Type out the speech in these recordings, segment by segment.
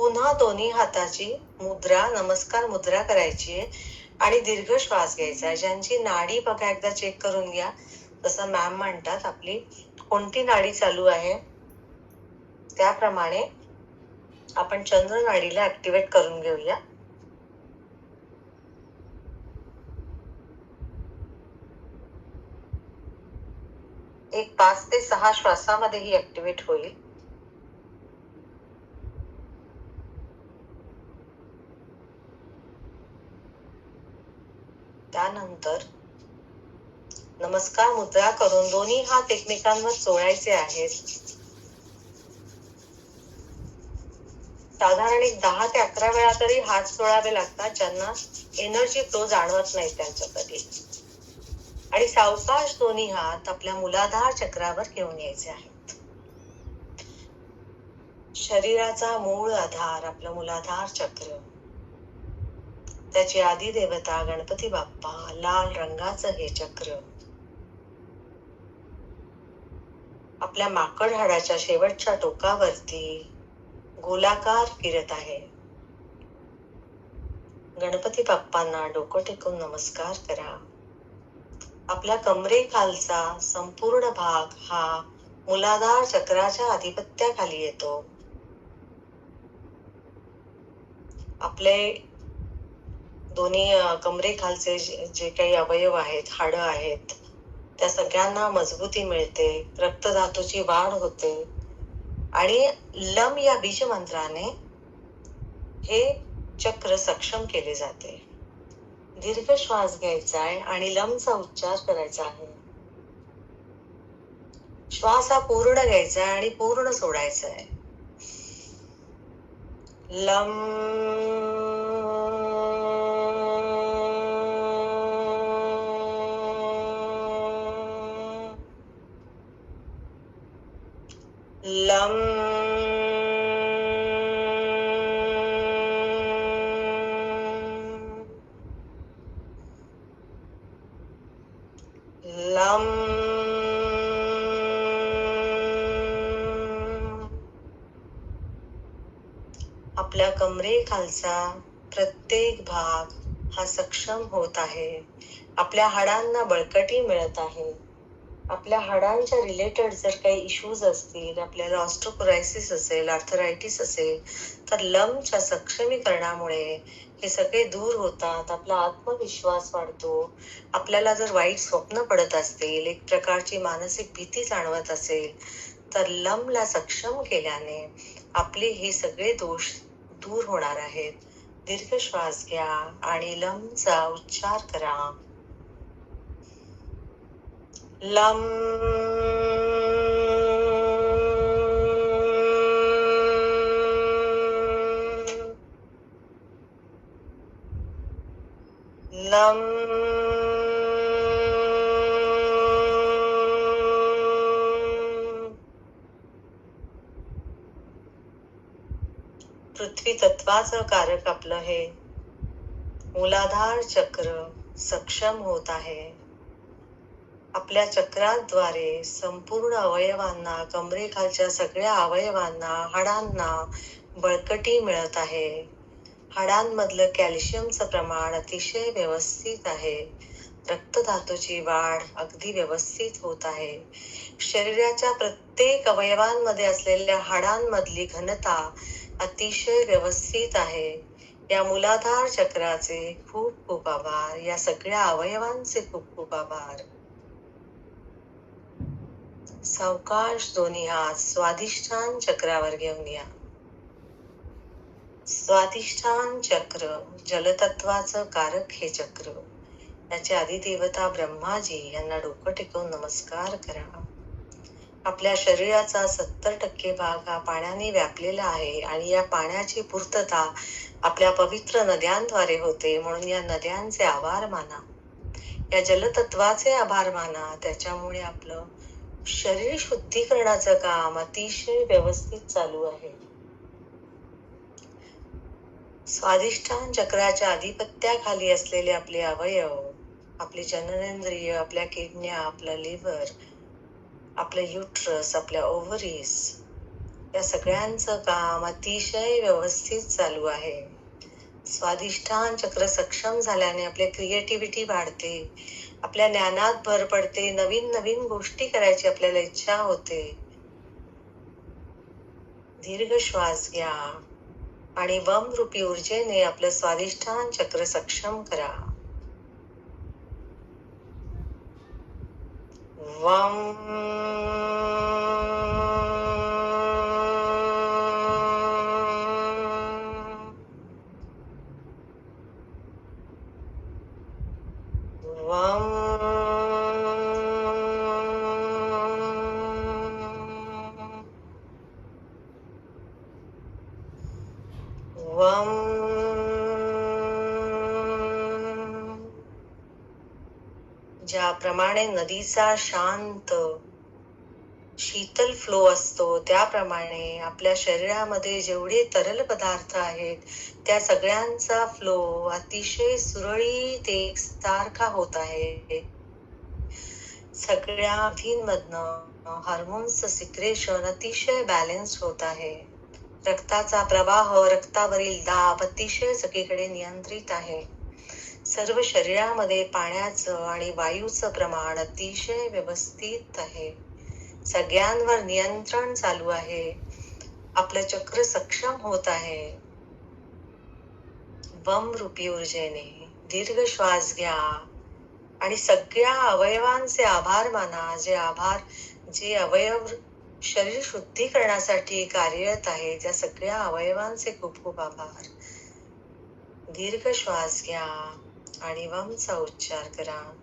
पुन्हा दोन्ही हाताची मुद्रा नमस्कार मुद्रा करायची आहे आणि दीर्घ श्वास घ्यायचा आहे. ज्यांची नाडी बघा एकदा चेक करून घ्या. जसं मॅम म्हणतात आपली कोणती नाडी चालू आहे? त्याप्रमाणे आपण चंद्र नाडीला ऍक्टिव्हेट करून घेऊया. एक पाच ते सहा श्वासामध्ये ही ऍक्टिव्हेट होईल. त्यानंतर नमस्कार मुद्रा करून दोन्ही हात एकमेकांवर चोळायचे आहेत. साधारण एक दहा ते अकरा वेळा तरी हात चोळावे लागतात ज्यांना एनर्जी फ्लो जाणवत नाही त्यांच्यासाठी. आणि सावकाश दोन्ही हात आपल्या मुलाधार चक्रावर घेऊन यायचे आहेत. शरीराचा मूळ आधार आपलं मुलाधार चक्र. त्याची आदी देवता गणपती बाप्पा लाल रंगाचं हे चक्र. आपल्या माकड हाडाच्या शेवटच्या टोकावरती गोलाकार फिरत आहे. गणपती बाप्पांना डोकं टेकून नमस्कार करा. आपल्या कमरेखालचा संपूर्ण भाग हा मुलाधार चक्राच्या आधिपत्याखाली येतो. आपले दोन्ही कमरेखालचे जे काही अवयव आहेत हाडं आहेत त्या सगळ्यांना मजबूती मिळते रक्तधातूची वाढ होते. आणि लम या बीज मंत्राने हे चक्र सक्षम केले जाते. दीर्घ श्वास घ्यायचा आहे आणि लमचा उच्चार करायचा आहे. श्वास हा पूर्ण घ्यायचा आहे आणि पूर्ण सोडायचा आहे. लम आपल्या कमरेखालचा प्रत्येक भाग हा सक्षम होत आहे. आपल्या हाडांना बळकटी मिळत आहे. आपल्या हाडांच्या रिलेटेड जर काही इश्यूज असतील आपल्याला ऑस्ट्रोपोरायसिस असेल आर्थरायटिस असेल तर लमच्या सक्षमीकरणामुळे हे सगळे दूर होतात आपला आत्मविश्वास वाढतो. आपल्याला जर वाईट स्वप्न पडत असतील एक प्रकारची मानसिक भीती जाणवत असेल तर लमला सक्षम केल्याने आपले हे सगळे दोष दूर होणार आहेत. दीर्घ श्वास घ्या आणि लमचा उच्चार करा. लम लम पृथ्वी तत्वाचं कारक आपलं हे. मूलाधार चक्र सक्षम होत आहे. आपल्या चक्राद्वारे संपूर्ण अवयवांना कमरेखालच्या सगळ्या अवयवांना हाडांना बळकटी मिळत आहे. हाडांमधलं कॅल्शियमचं प्रमाण अतिशय व्यवस्थित आहे. रक्तधातूची वाढ अगदी व्यवस्थित होत आहे. शरीराच्या प्रत्येक अवयवांमध्ये असलेल्या हाडांमधली घनता अतिशय व्यवस्थित आहे. या मुलाधार चक्राचे खूप खूप आभार. या सगळ्या अवयवांचे खूप खूप आभार. सावकाश दोन्ही हात स्वाधिष्ठान चक्रावर घेऊन या. स्वाधिष्ठान चक्र जलतत्वाचं कारक हे चक्र. याचे आदिदेवता ब्रह्माजी यांना डोकं टेकवून नमस्कार करा. आपल्या शरीराचा सत्तर टक्के भाग हा पाण्याने व्यापलेला आहे आणि या पाण्याची पूर्तता आपल्या पवित्र नद्यांद्वारे होते. म्हणून या नद्यांचे आभार माना. या जलतत्वाचे आभार माना. त्याच्यामुळे आपलं शरीर शुद्धीकरणाचं काम अतिशय व्यवस्थित चालू आहे. स्वादिष्टान चक्राच्या आधिपत्याखाली असलेले आपले अवयव आपली जननेंद्रिय आपल्या किडन्या आपलं लिव्हर आपलं युट्रस आपल्या ओव्हरीज या सगळ्यांचं काम अतिशय व्यवस्थित चालू आहे. स्वादिष्ठान चक्र सक्षम झाल्याने आपली क्रिएटिव्हिटी वाढते. आपल्या ज्ञानात भर पडते. नवीन नवीन गोष्टी करायची आपल्याला इच्छा होते. दीर्घ श्वास घ्या आणि वम रूपी ऊर्जेने आपलं स्वादिष्ठान चक्र सक्षम करा. वम वम वम ज्याप्रमाणे नदीचा शांत शीतल फ्लो असतो त्याप्रमाणे आपल्या शरीरामध्ये जेवढे तरल पदार्थ आहेत त्या सगळ्यांचा फ्लो अतिशय सुरळीत एकसारखा होत आहे. सगळ्या मधनं हार्मोन्सचं सिक्रेशन अतिशय बॅलेन्स होत आहे. रक्ताचा प्रवाह रक्तावरील दाब अतिशय सगळीकडे नियंत्रित आहे. सर्व शरीरामध्ये पाण्याचं आणि वायूचं प्रमाण अतिशय व्यवस्थित आहे. सगळ्यांवर नियंत्रण चालू आहे. आपलं चक्र सक्षम होत आहे. बम रूपी ऊर्जेने दीर्घ श्वास घ्या. आणि सगळ्या अवयवांचे आभार माना. जे आभार जे अवयव शरीर शुद्धीकरणासाठी कार्यरत आहे त्या सगळ्या अवयवांचे खूप खूप आभार. दीर्घ श्वास घ्या. आणि वमचा उच्चार करा.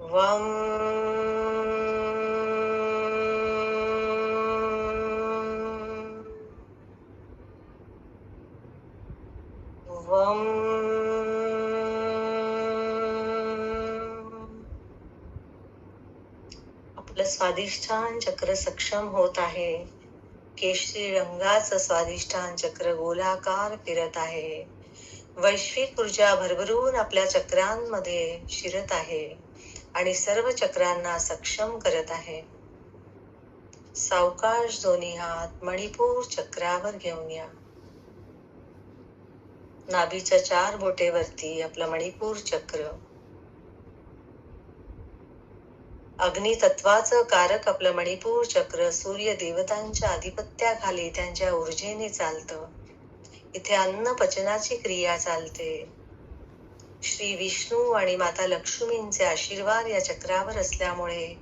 वम वम आपलं स्वादिष्ठान चक्र सक्षम होत आहे. केशरी रंगाचं स्वादिष्ठान चक्र गोलाकार फिरत आहे. वैश्विक ऊर्जा भरभरून आपल्या चक्रांमध्ये शिरत आहे आणि सर्व चक्रांना सक्षम करत आहे. सावकाश दोन्ही हात मणिपूर चक्रावर घेऊन या. नाभीच्या चार बोटेवरती आपलं मणिपूर चक्र. अग्नितत्वाचं कारक आपलं मणिपूर चक्र सूर्य देवतांच्या आधिपत्याखाली त्यांच्या ऊर्जेने चालतं. इथे अन्न पचनाची क्रिया चालते. श्री विष्णू आणि माता लक्ष्मींचे आशीर्वाद या चक्रावर असल्यामुळे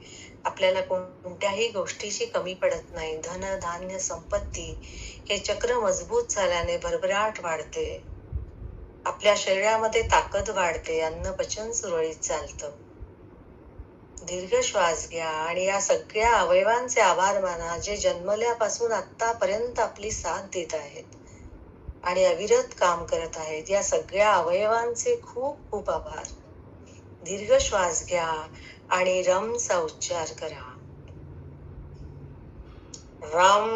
आपल्याला कोणत्याही गोष्टीची कमी पडत नाही. धन धान्य संपत्ती हे चक्र मजबूत झाल्याने भरभराट वाढते. आपल्या शरीरामध्ये ताकद वाढते. अन्न पचन सुरळीत चालतं. दीर्घ श्वास घ्या आणि या सगळ्या अवयवांचे आभार माना जे जन्मल्यापासून आतापर्यंत आपली साथ देत आहेत. आणि अविरत काम करत आहेत. या सगळ्या अवयवांचे खूप खूप आभार. दीर्घ श्वास घ्या आणि रमचा उच्चार करा. रम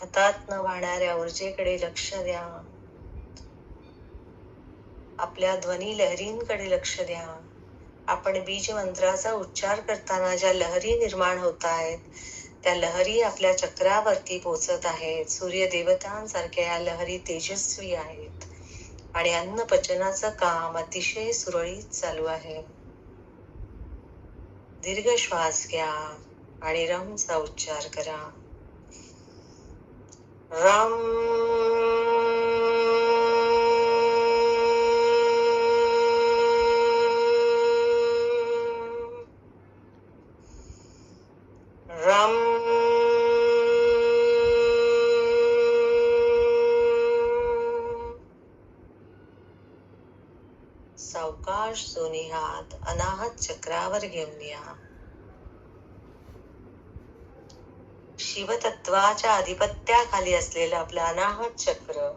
हातात न वाहणाऱ्या ऊर्जेकडे लक्ष द्या आपल्या ध्वनी लहरींकडे लक्ष द्या. आपण बीज मंत्राचा उच्चार करताना ज्या लहरी निर्माण होत आहेत त्या लहरी आपल्या चक्रावरती पोचत आहेत. सूर्य देवतांसारख्या या लहरी तेजस्वी आहेत आणि अन्न पचनाचं काम अतिशय सुरळीत चालू आहे. दीर्घ श्वास घ्या आणि रमचा उच्चार करा. रम रम सावकाश सावकाश दोन्ही हात अनाहत चक्रावर घेऊन या. शिवतत्वाच्या आधिपत्याखाली असलेलं आपलं अनाहत चक्र.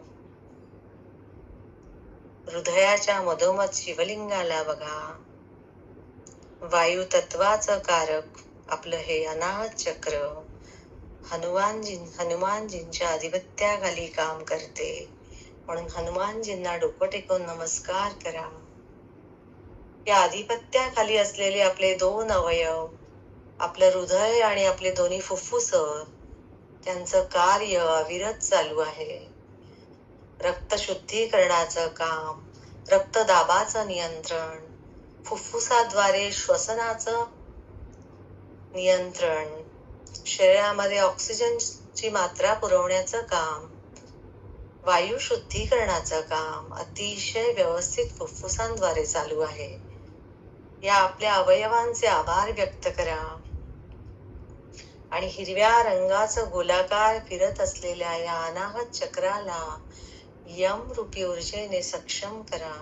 हृदयाच्या मधोमध शिवलिंगाला बघा. वायू तत्वाचं कारक आपलं हे अनाहत चक्र. हनुमानजी हनुमानजींच्या आधिपत्याखाली काम करते. म्हणून हनुमानजींना डोकं टेकून नमस्कार करा. या आधिपत्याखाली असलेले आपले दोन अवयव आपलं हृदय आणि आपले दोन्ही फुफ्फुस त्यांचं कार्य अविरत चालू आहे. रक्त शुद्धीकरणाचं काम रक्तदाबाचं नियंत्रण फुफ्फुसाद्वारे श्वसनाचं नियंत्रण शरीरामध्ये ऑक्सिजनची मात्रा पुरवण्याचं काम वायू शुद्धीकरणाचं काम अतिशय व्यवस्थित फुफ्फुसांद्वारे चालू आहे. या आपल्या अवयवांचे आभार व्यक्त करा. आणि हिरव्या रंगाचं गोलाकार फिरत असलेल्या या अनाहत चक्राला यम रूपी ऊर्जेने सक्षम करा.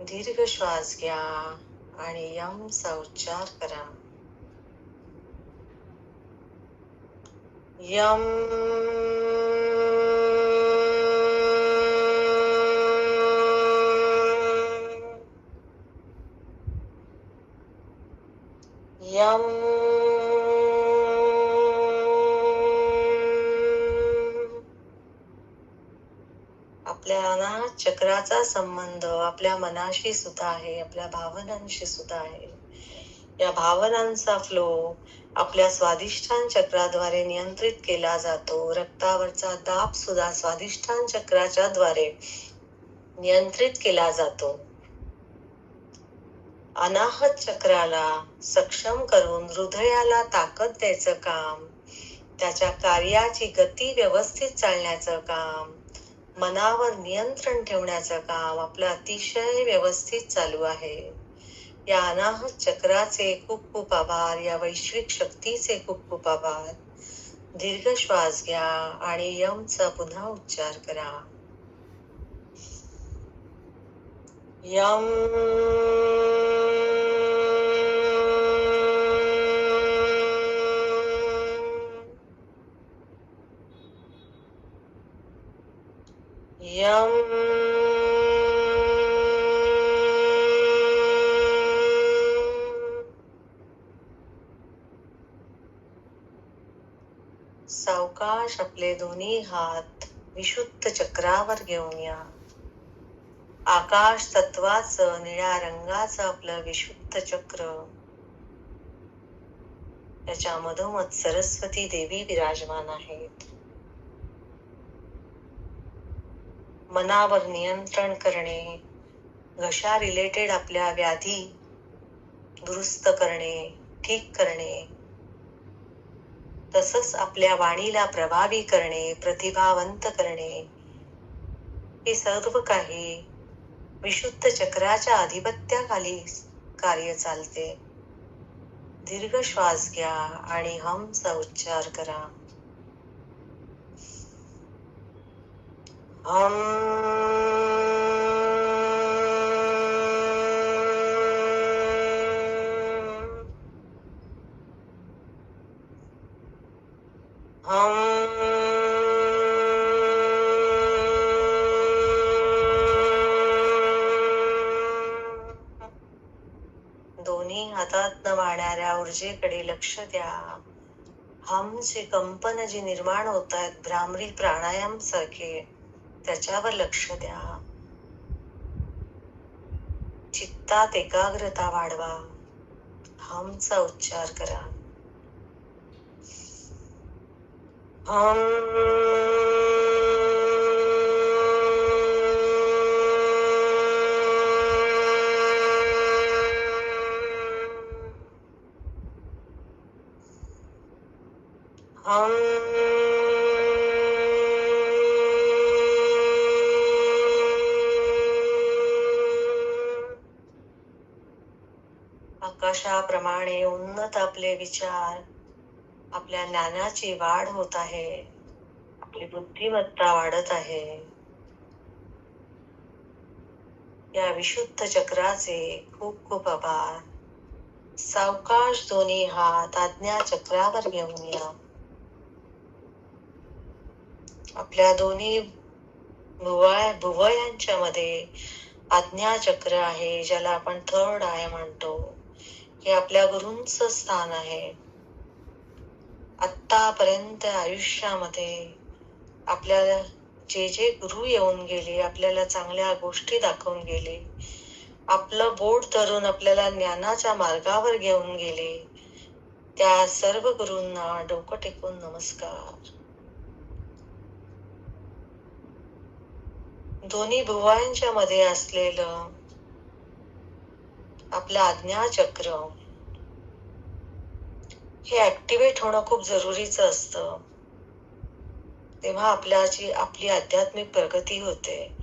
दीर्घ श्वास घ्या आणि यमचा उच्चार करा. यम यम. आपल्या अनाहत चक्राचा संबंध आपल्या मनाशी सुद्धा आहे आपल्या भावनांशी सुद्धा आहे. या भावनांचा फ्लो आपल्या स्वादिष्ठान चक्राद्वारे नियंत्रित केला जातो. रक्तावरचा दाब सुद्धा स्वादिष्ठान चक्राच्या द्वारे नियंत्रित केला जातो. अनाहत चक्राला सक्षम करून हृदयाला ताकद द्यायचं काम त्याच्या कार्याची गती व्यवस्थित चालण्याचं काम मनावर नियंत्रण ठेवण्याचं काम आपलं अतिशय व्यवस्थित चालू आहे. या अनाहत चक्राचे खूप खूप आभार या वैश्विक शक्तीचे खूप खूप आभार. दीर्घ श्वास घ्या आणि यमचा पुन्हा उच्चार करा. यम सावकाश आपले दोन्ही हात विशुद्ध चक्रावर घेऊन या. आकाश तत्वाचं निळ्या रंगाचं आपलं विशुद्ध चक्र. याच्या मधोमध सरस्वती देवी विराजमान आहेत. मनावर नियंत्रण करणे घशा रिलेटेड आपल्या व्याधी दुरुस्त करणे ठीक करणे तसंच आपल्या वाणीला प्रभावी करणे प्रतिभावंत करणे हे सर्व काही विशुद्ध चक्राच्या आधिपत्याखाली कार्य चालते. दीर्घ श्वास घ्या आणि हमचा उच्चार करा. दोन्ही हातात वाहणाऱ्या ऊर्जेकडे लक्ष द्या. हमचे कंपन जे निर्माण होत आहेत भ्रामरी प्राणायाम सारखे त्याच्यावर लक्ष द्या. चित्तात एकाग्रता वाढवा. हमचा उच्चार करा. हम आकाशाप्रमाणे उन्नत आपले विचार आपल्या ज्ञानाची वाढ होत आहे. आपली बुद्धिमत्ता वाढत आहे. या विशुद्ध चक्राचे खूप खूप आभार. सावकाश दोन्ही हात आज्ञा चक्रावर घेऊन या. आपल्या दोन्ही भुवय भुवयांच्या मध्ये आज्ञा चक्र आहे ज्याला आपण थर्ड आय म्हणतो. हे आपल्या गुरुंच स्थान आहे. आतापर्यंत आयुष्यामध्ये आपल्याला जे जे गुरु येऊन गेले आपल्याला चांगल्या गोष्टी दाखवून गेले आपलं बोट धरून आपल्याला ज्ञानाच्या मार्गावर घेऊन गेले त्या सर्व गुरूंना डोकं टेकून नमस्कार. दोन्ही भुवांच्या मध्ये असलेलं आपलं आज्ञाचक्र. हे ऍक्टिव्हेट होणं खूप जरुरीचं असतं. तेव्हा आपल्याची आपली आध्यात्मिक प्रगती होते.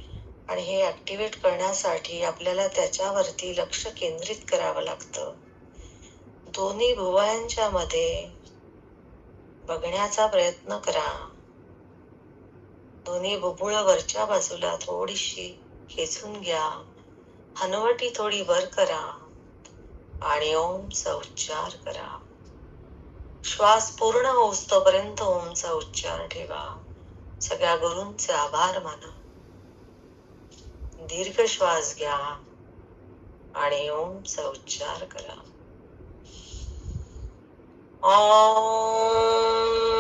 आणि हे ऍक्टिव्हेट करण्यासाठी आपल्याला त्याच्यावरती लक्ष केंद्रित करावं लागतं. दोन्ही भुवयांच्या मध्ये बघण्याचा प्रयत्न करा. दोन्ही बुबुळ वरच्या बाजूला थोडीशी खेचून घ्या. हनवटी थोडी वर करा. आणि ओमचा उच्चार करा. श्वास पूर्ण होऊस तोपर्यंत ओमचा उच्चार ठेवा. सगळ्या गुरूंचे आभार माना. दीर्घ श्वास घ्या आणि ओमचा उच्चार करा. ओम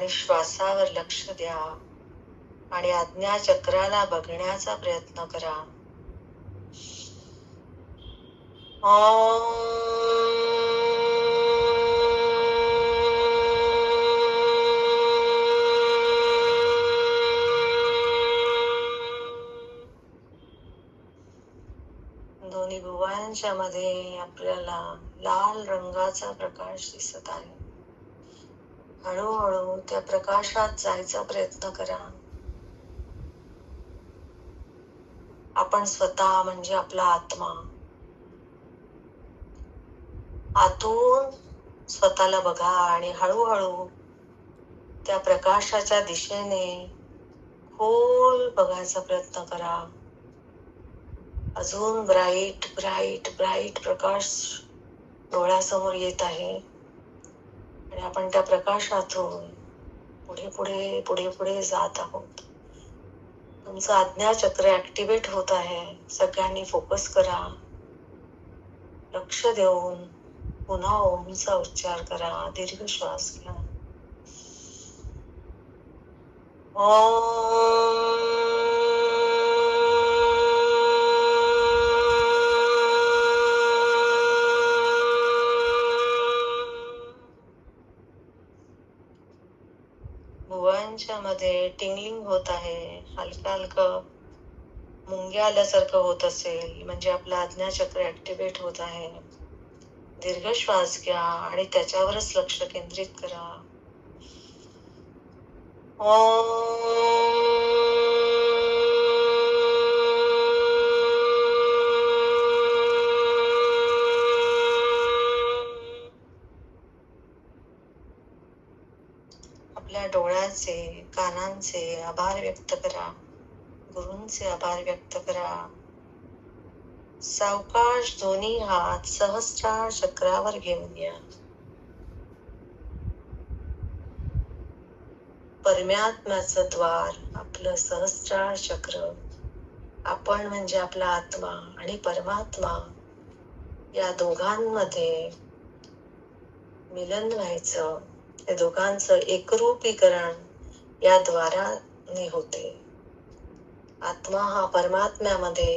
आणि श्वासावर लक्ष द्या आणि आज्ञा चक्राला बघण्याचा प्रयत्न करा. दोन्ही भुवयांच्या मध्ये आपल्याला लाल रंगाचा प्रकाश दिसत आहे. हळूहळू त्या प्रकाशात जायचा प्रयत्न करा. आपण स्वतः म्हणजे आपला आत्मा. आतून स्वतःला बघा आणि हळूहळू त्या प्रकाशाच्या दिशेने खोल बघायचा प्रयत्न करा. अजून ब्राईट ब्राईट ब्राईट प्रकाश डोळ्यासमोर येत आहे. आणि आपण त्या प्रकाशातून पुढे पुढे पुढे पुढे जात आहोत. तुमचं आज्ञाचक्र ऍक्टिव्हेट होत आहे. सगळ्यांनी फोकस करा. लक्ष देऊन पुन्हा ओमचा उच्चार करा. दीर्घ श्वास घ्या. ओम मध्ये टिंगलिंग होत आहे. हलकं हलकं मुंग्या आल्यासारखं होत असेल म्हणजे आपलं आज्ञाचक्र ऍक्टिव्हेट होत आहे. दीर्घ श्वास घ्या आणि त्याच्यावरच लक्ष केंद्रित करा. ओम कानांचे आभार व्यक्त करा. गुरूंचे आभार व्यक्त करा. सावकाश दोन्ही हात सहस्रार चक्रावर घेऊन या. परमात्म्याचं द्वार आपलं सहस्रार चक्र. आपण म्हणजे आपला आत्मा आणि परमात्मा. या दोघांमध्ये मिलन व्हायचं. या दोघांचं एकरूपीकरण या द्वाराने होते। आत्मा हा परमात्म्यामध्ये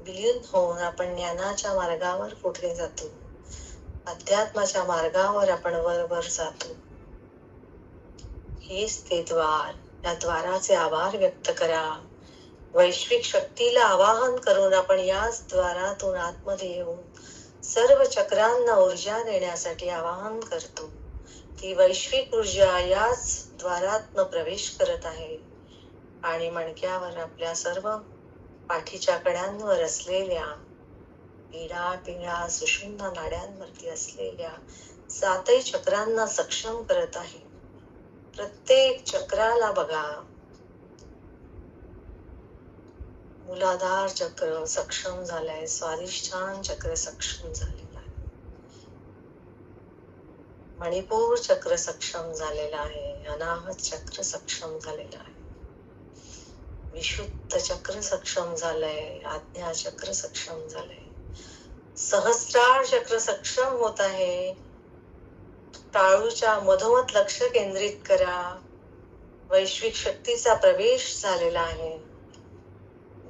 विलीन होऊन आपण ज्ञानाच्या मार्गावर पुढे जातो? अध्यात्माच्या मार्गावर आपण वरवर जातो. हेच ते द्वार या द्वाराचे आभार व्यक्त करा. वैश्विक शक्तीला आवाहन करून आपण याच द्वारातून आतमध्ये येऊन सर्व चक्रांना ऊर्जा देण्यासाठी आवाहन करतो. ही वैश्विक ऊर्जा याच द्वारातनं प्रवेश करत आहे. आणि मणक्यावर आपल्या सर्व पाठीच्या कड्यांवर असलेल्या पिढा पिळा सुषुम्ना नाड्यांवरती असलेल्या सातही चक्रांना सक्षम करत आहे. प्रत्येक चक्राला बघा. मुलाधार चक्र सक्षम झालंय स्वादिष्ठान चक्र सक्षम झाले आहे मणिपूर चक्र सक्षम झालेलं आहे. अनाहत चक्र सक्षम झालेलं आहे. विशुद्ध चक्र सक्षम झालंय. आज्ञा चक्र सक्षम झालंय. सहस्रार चक्र सक्षम होत आहे. टाळूच्या मधोमध लक्ष केंद्रित करा. वैश्विक शक्तीचा प्रवेश झालेला आहे.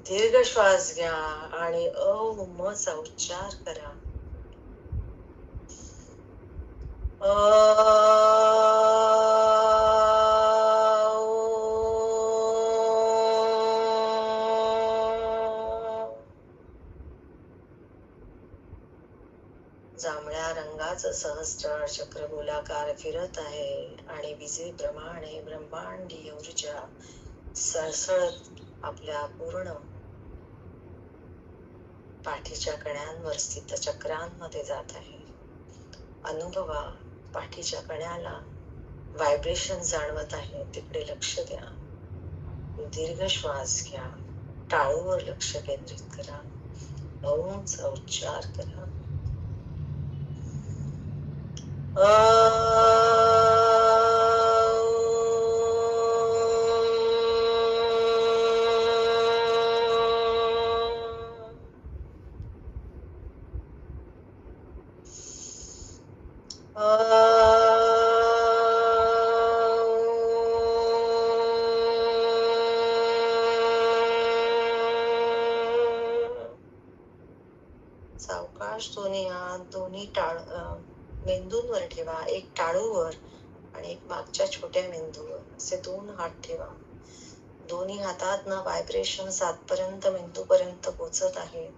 दीर्घ श्वास घ्या आणि अ चा उच्चार करा. जांभळ्या रंगाचं सहस्त्र चक्र गोलाकार फिरत आहे आणि विजेप्रमाणे ब्रह्मांडीय ऊर्जा सळसळत आपल्या पूर्ण पाठीच्या कण्यावर स्थित चक्रांमध्ये जात आहे. अनुभवा पाठीच्या कण्याला व्हायब्रेशन जाणवत आहे तिकडे लक्ष द्या. दीर्घ श्वास घ्या. टाळूवर लक्ष केंद्रित करा. ओमचा उच्चार करा. सावकाश दोन्ही हात दोन्ही टाळ मेंदूंवर ठेवा. एक टाळूवर आणि एक मागच्या छोट्या मेंदूवर. असे दोन हात ठेवा. दोन्ही हातात ना व्हायब्रेशन सातपर्यंत मेंदूपर्यंत पोचत आहेत.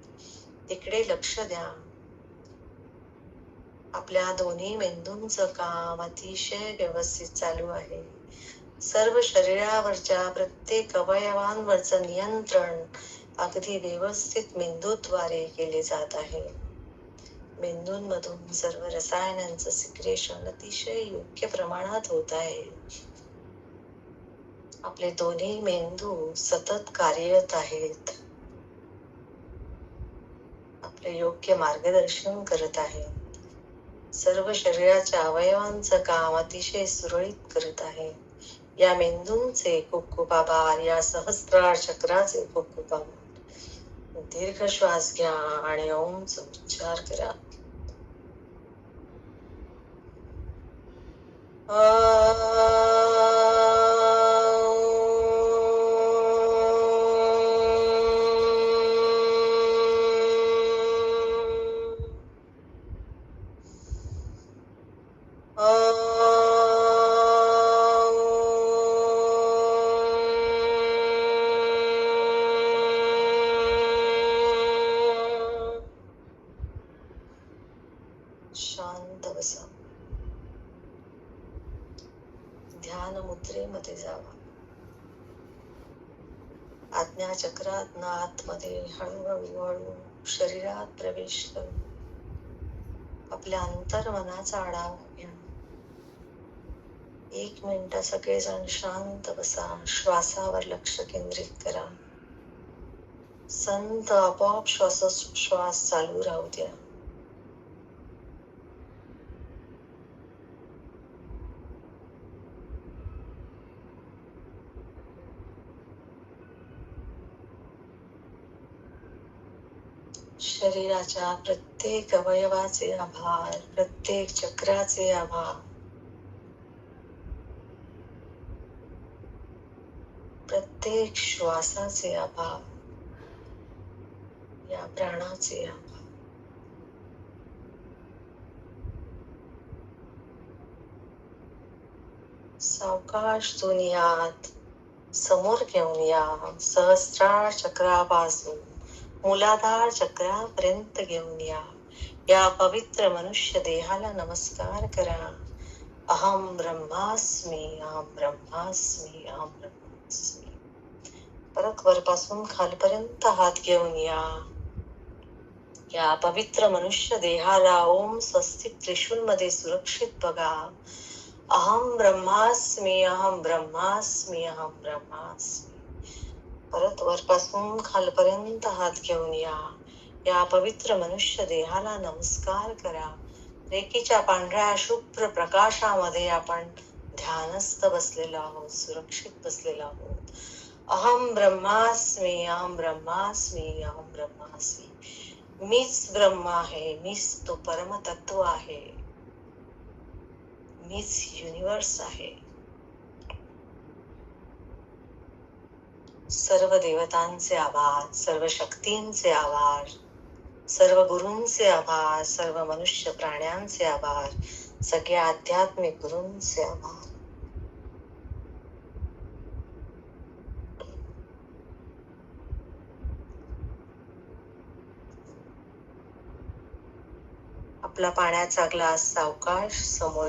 तिकडे लक्ष द्या. आपल्या दोन्ही मेंदूंचं काम अतिशय व्यवस्थित चालू आहे. सर्व शरीरावरच्या प्रत्येक अवयवांवरचं नियंत्रण अगदी व्यवस्थित मेंदूद्वारे केले जात आहे. मेंदूंमधून सर्व रसायनांचं सिक्रेशन अतिशय योग्य प्रमाणात होत आहे. आपले दोन्ही मेंदू सतत कार्यरत आहेत. आपले योग्य मार्गदर्शन करत आहे. सर्व शरीराच्या अवयवांचं काम अतिशय सुरळीत करत आहे. या मेंदूंचे कुक्कुपाबार या सहस्त्रार चक्राचे कुक्कुपाबार दीर्घ श्वास घ्या आणि ओमचा उच्चार करा. आ... मुद्रेमध्ये जावा. आज्ञा चक्रात आतमध्ये हळूहळू हळू शरीरात प्रवेश करून आपल्या अंतर्मनाचा आढावा घ्या. एक मिनिट सगळेजण शांत बसा. श्वासावर लक्ष केंद्रित करा. संत आपोआप श्वासोच्छ्वास चालू राहू द्या. शरीराच्या प्रत्येक अवयवाचे आभार प्रत्येक चक्राचे आभार. प्रत्येक श्वासाचे आभार या प्राणाचे आभार. सावकाश दुनियात समोर घेऊन या सहस्रार चक्रापासून. मूलाधार चक्रापर्यंत घेऊन या. या पवित्र मनुष्य देहाला नमस्कार करा. अहम ब्रह्मास्मी अहम ब्रह्मास्मी अहम ब्रह्मास्मी. परत वरपासून खालपर्यंत हात घेऊन या. या पवित्र मनुष्य देहाला ओम स्वस्तिक त्रिशूल मध्ये सुरक्षित बघा. अहम ब्रह्मास्मी अहम ब्रह्मास्मी अहम ब्रह्मास्मी. परत वरपासून खालपर्यंत हात घेऊन या. या पवित्र मनुष्य देहाला नमस्कार करा. रेकीच्या पांढऱ्या शुभ्र प्रकाशामध्ये आपण ध्यानस्थ बसलेलो आहोत सुरक्षित बसलेलो आहोत. अहम ब्रह्मास्मी अहम ब्रह्मास्मी अहम ब्रह्मास्मी. मीच ब्रह्म आहे मीच तो परमतत्व आहे. मीच युनिवर्स आहे. सर्व देवतांचे आभार सर्व शक्तींचे आभार सर्व गुरूंचे आभार सर्व मनुष्य प्राण्यांचे आभार सगळ्या आध्यात्मिक गुरूंचे आभार. आपला पाण्याचा ग्लास सावकाश समोर